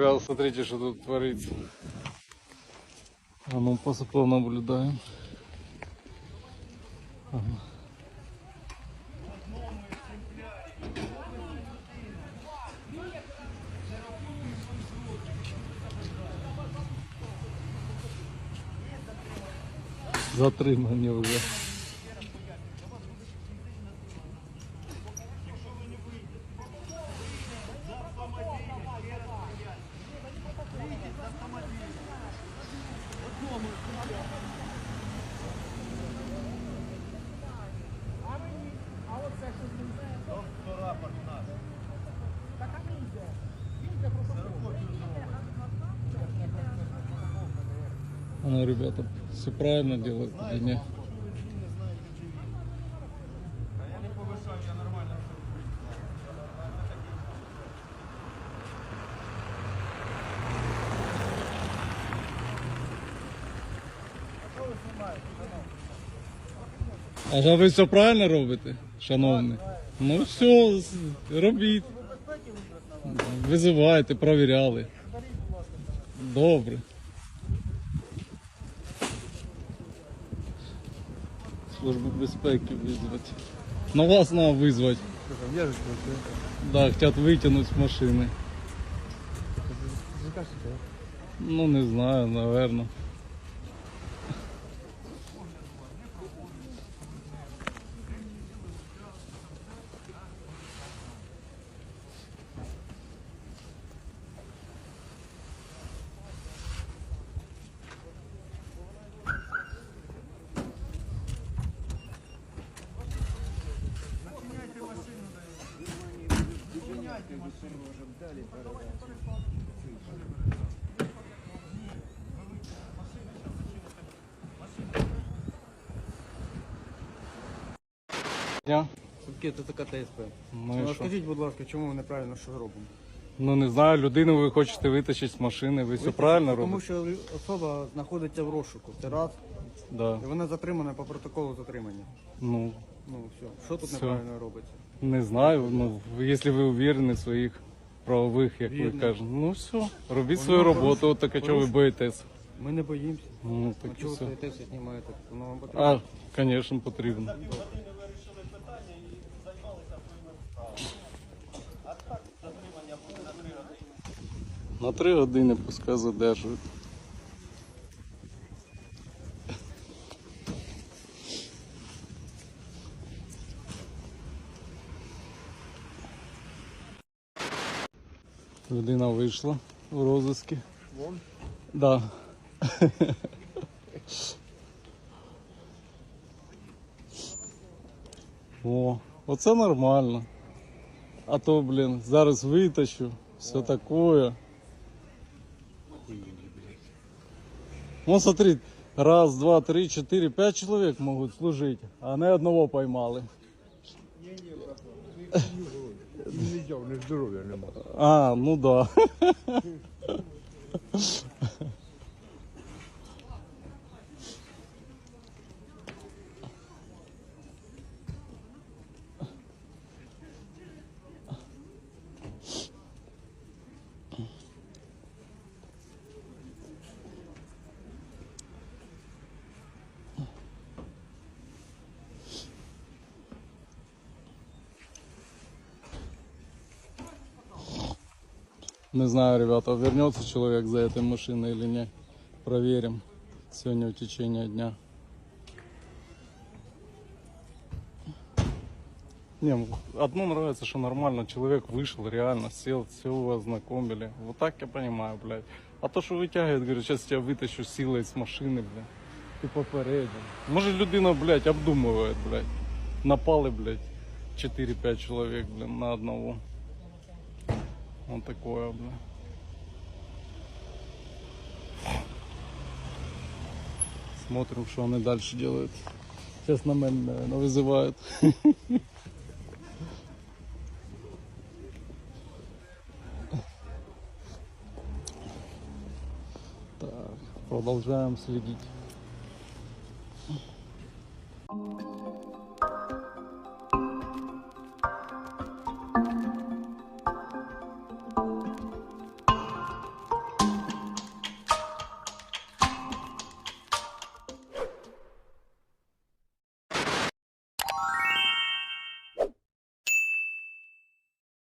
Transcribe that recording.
Смотрите, что тут творится. А ну, посыпал наблюдаем. Ага. Затримані вже. А ну, ребята, все правильно делают или нет? А ви все правильно робите, шановний? Ну все, робіть. Визивайте, провіряли. Добре. Службу безпеки вызвать. На вас надо вызвать. Да, хотят вытянуть с машины. Ну, не знаю, наверное. Я? Це така ТСП. Ну, Ну, і що? скажіть, будь ласка, чому ми неправильно що робимо? Ну не знаю, людину ви хочете витащити з машини, ви все правильно робите? Тому що особа знаходиться в розшуку. Це раз. Да. І вона затримана по протоколу затримання. Ну, Ну все. Що тут Все. неправильно робиться? не знаю. Ну, якщо ви уверені в своїх правових, як ви Вірно. кажете. Ну все, робіть свою роботу, от таке, чого ви боїтесь. Ми не боїмося. Ну, А так і чого ви все. стоїте, все знімаєте? Воно вам потрібно? А, звісно, потрібно. На три години пускай задержують. Людина вийшла у розиски. Вон? Да. О, оце нормально. А то, блін, зараз витащу, все такое. Ну, смотри, раз, два, три, четыре, пять человек могут служить, а не одного поймали. Не не здоров'я нема. А, ну да. Не знаю, ребята, вернется человек за этой машиной или нет. Проверим сегодня в течение дня. Не, ну, одно нравится, что нормально, человек вышел, реально сел, все его ознакомили. Вот так я понимаю, блядь. А то, що витягують, говорю, сейчас тебя вытащу силой з машини, блядь. І попередив. Може людина, блядь, обдумывает, блядь. Напали, блядь, 4-5 человек, блядь, на одного. Вот такое, бля. Смотрим, что они дальше делают. Сейчас на меня, наверное, вызывают. Так, продолжаем следить.